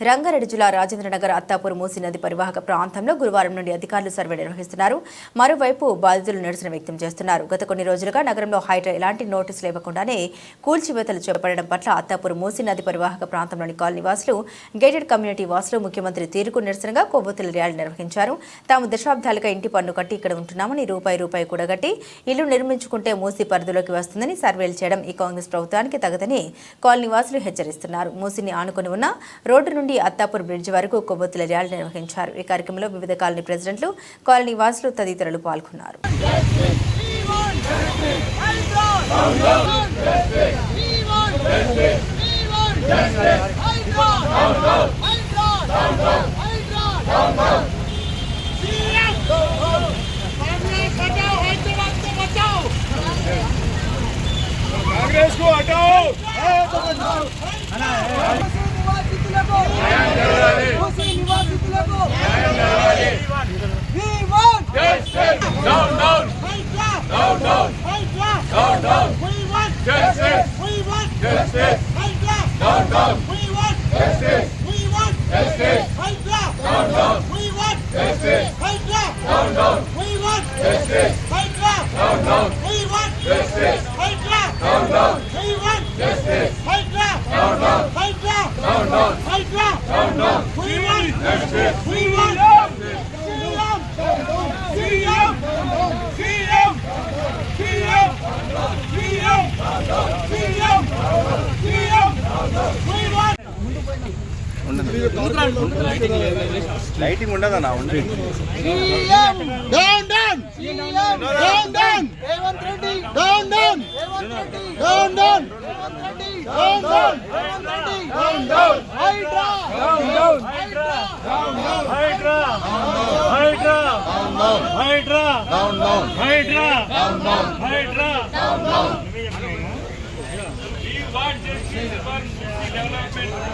రంగారెడ్డి జిల్లా రాజేంద్రనగర్ అత్తాపూర్ మూసి నది పరివాహక ప్రాంతంలో గురువారం నుండి అధికారులు సర్వే నిర్వహిస్తున్నారు. మరోవైపు బాధితులు నిరసన వ్యక్తం చేస్తున్నారు. గత కొన్ని రోజులుగా నగరంలో హైడ్రా ఎలాంటి నోటీసులు ఇవ్వకుండానే కూల్చివేతలు చేపట్టడం పట్ల అత్తాపూర్ మూసి నది పరివాహక ప్రాంతంలోని కాలనీవాసులు గేటెడ్ కమ్యూనిటీ వాసులు ముఖ్యమంత్రి తీరుకు నిరసనగా కొవ్వొత్తుల ర్యాలీ నిర్వహించారు. తాము దశాబ్దాలుగా ఇంటి పన్ను కట్టి ఇక్కడ ఉంటున్నామని రూపాయి రూపాయి కూడగట్టి ఇల్లు నిర్మించుకుంటే మూసి పరిధిలోకి వస్తుందని సర్వేలు చేయడం ఈ కాంగ్రెస్ ప్రభుత్వానికి తగదని కాలనీవాసులు హెచ్చరిస్తున్నారు. మూసిని ఆనుకుని ఉన్న రోడ్డు నుండి అత్తాపూర్ బ్రిడ్జ్ వరకు కొవ్వొత్తుల ర్యాలీ నిర్వహించారు ఈ కార్యక్రమంలో వివిధ కాలనీ ప్రెసిడెంట్లు కాలనీ వాసులు తదితరులు పాల్గొన్నారు कांग्रेस को हटाओ Justice. Hydra. Down, down. We want justice. We want justice. Hydra. Down, down. We want justice. Hydra. Down, down. We want justice. Hydra. Down, down. We want justice. Hydra. Down, down. We want justice. Hydra. Down, down. Hydra. Down, down. Hydra. Down, down. We want justice. We want justice. CM! CM! CM! CM! Hydraa Hydraa We want justice for development.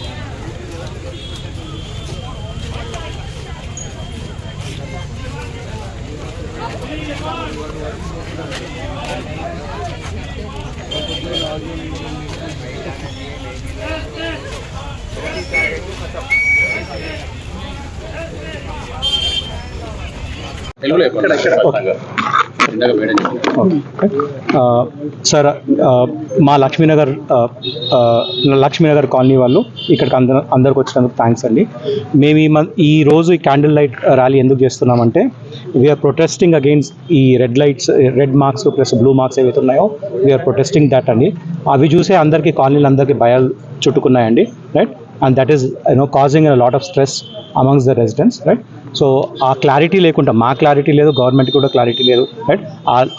Sir మా Lakshminagar Lakshmi Nagar colony వాళ్ళు ఇక్కడికి అందరూ అందరికి వచ్చినందుకు thanks అండి. మేము ఈ ఈ రోజు ఈ క్యాండిల్ లైట్ ర్యాలీ ఎందుకు చేస్తున్నామంటే వీఆర్ ప్రొటెస్టింగ్ అగైన్స్ ఈ red lights red marks plus blue marks ఏవైతే ఉన్నాయో వీఆర్ ప్రొటెస్టింగ్ దట్ అండి. అవి చూసే అందరికీ కాలనీలు అందరికీ భయాలు చుట్టుకున్నాయండి right and that is you know causing lot of stress amongst the residents right so ఆ క్లారిటీ లేకుండా మా క్లారిటీ లేదు గవర్నమెంట్ కూడా క్లారిటీ లేదు రైట్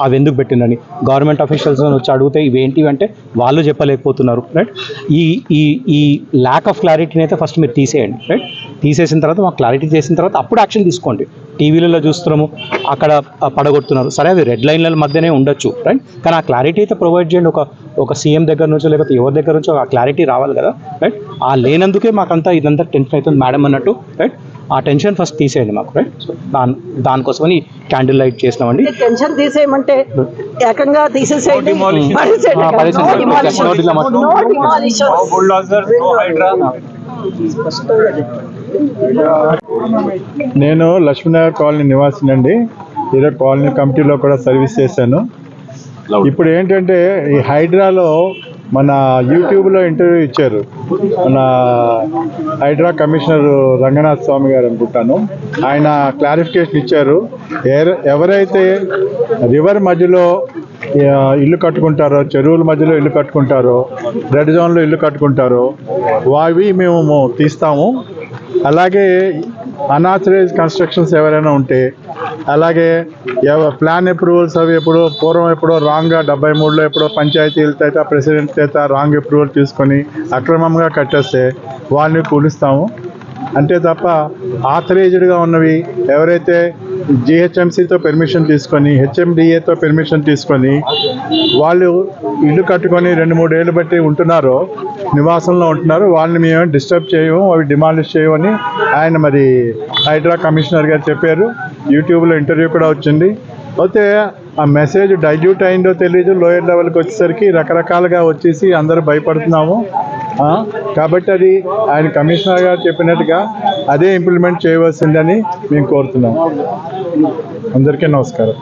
అవి ఎందుకు పెట్టిందని గవర్నమెంట్ అఫీషియల్స్ వచ్చి అడిగితే ఇవేంటివి అంటే వాళ్ళు చెప్పలేకపోతున్నారు రైట్ ఈ ఈ ఈ ల్యాక్ ఆఫ్ క్లారిటీని అయితే ఫస్ట్ మీరు తీసేయండి రైట్ తీసేసిన తర్వాత మాకు క్లారిటీ చేసిన తర్వాత అప్పుడు యాక్షన్ తీసుకోండి. టీవీలలో చూస్తున్నాము అక్కడ పడగొడుతున్నారు. సరే అది రెడ్ లైన్ల మధ్యనే ఉండొచ్చు రైట్ కానీ ఆ క్లారిటీ అయితే ప్రొవైడ్ చేయండి. ఒక ఒక సీఎం దగ్గర నుంచో లేకపోతే ఎవరి దగ్గర నుంచో ఆ క్లారిటీ రావాలి కదా రైట్ ఆ లేనందుకే మాకంతా ఇదంతా టెన్షన్ అవుతుంది మేడం అన్నట్టు రైట్ ఆ టెన్షన్ ఫస్ట్ తీసేయండి మాకు రైట్ సో దాని దానికోసమని క్యాండిల్ లైట్ చేసినామండి. టెన్షన్ తీసేయమంటే ఏకంగా తీసేసేయండి. నేను లక్ష్మీనగర్ కాలనీ నివాసినండి. ఈరోజు కాలనీ కమిటీలో కూడా సర్వీస్ చేశాను. ఇప్పుడు ఏంటంటే ఈ హైడ్రాలో మన యూట్యూబ్లో ఇంటర్వ్యూ ఇచ్చారు. మన హైడ్రా కమిషనర్ రంగనాథ్ స్వామి గారు అనుకుంటాను. ఆయన క్లారిఫికేషన్ ఇచ్చారు. ఎవరైతే రివర్ మధ్యలో ఇల్లు కట్టుకుంటారో చెరువుల మధ్యలో ఇల్లు కట్టుకుంటారో రెడ్ జోన్లో ఇల్లు కట్టుకుంటారో వావి మేము తీస్తాము. అలాగే అనాథరైజ్ కన్స్ట్రక్షన్స్ ఎవరైనా ఉంటే అలాగే ఎవ- ప్లాన్ అప్రూవల్స్ అవి ఎప్పుడో పూర్వం ఎప్పుడో రాంగ్గా డెబ్బై మూడులో ఎప్పుడో పంచాయతీల చేత ప్రెసిడెంట్ చేత రాంగ్ అప్రూవల్ తీసుకొని అక్రమంగా కట్టేస్తే వాళ్ళని కూలుస్తాము. అంతే తప్ప ఆథరైజ్డ్గా ఉన్నవి ఎవరైతే జిహెచ్ఎంసీతో పెర్మిషన్ తీసుకొని హెచ్ఎండిఏతో పెర్మిషన్ తీసుకొని వాళ్ళు ఇల్లు కట్టుకొని రెండు మూడు ఏళ్ళు బట్టి ఉంటున్నారో నివాసంలో ఉంటున్నారు వాళ్ళని మేము డిస్టర్బ్ చేయము అవి డిమాలిష్ చేయమని ఆయన మరి హైడ్రా కమిషనర్ గారు చెప్పారు. యూట్యూబ్లో ఇంటర్వ్యూ కూడా వచ్చింది. అయితే ఆ మెసేజ్ డైల్యూట్ అయిందో తెలియదు లోయర్ లెవెల్కి వచ్చేసరికి రకరకాలుగా వచ్చేసి అందరూ భయపడుతున్నాము. కాబట్టి అది ఆయన కమిషనర్ గారు చెప్పినట్టుగా అదే ఇంప్లిమెంట్ చేయవలసిందని మేము కోరుతున్నాం. అందరికీ నమస్కారం.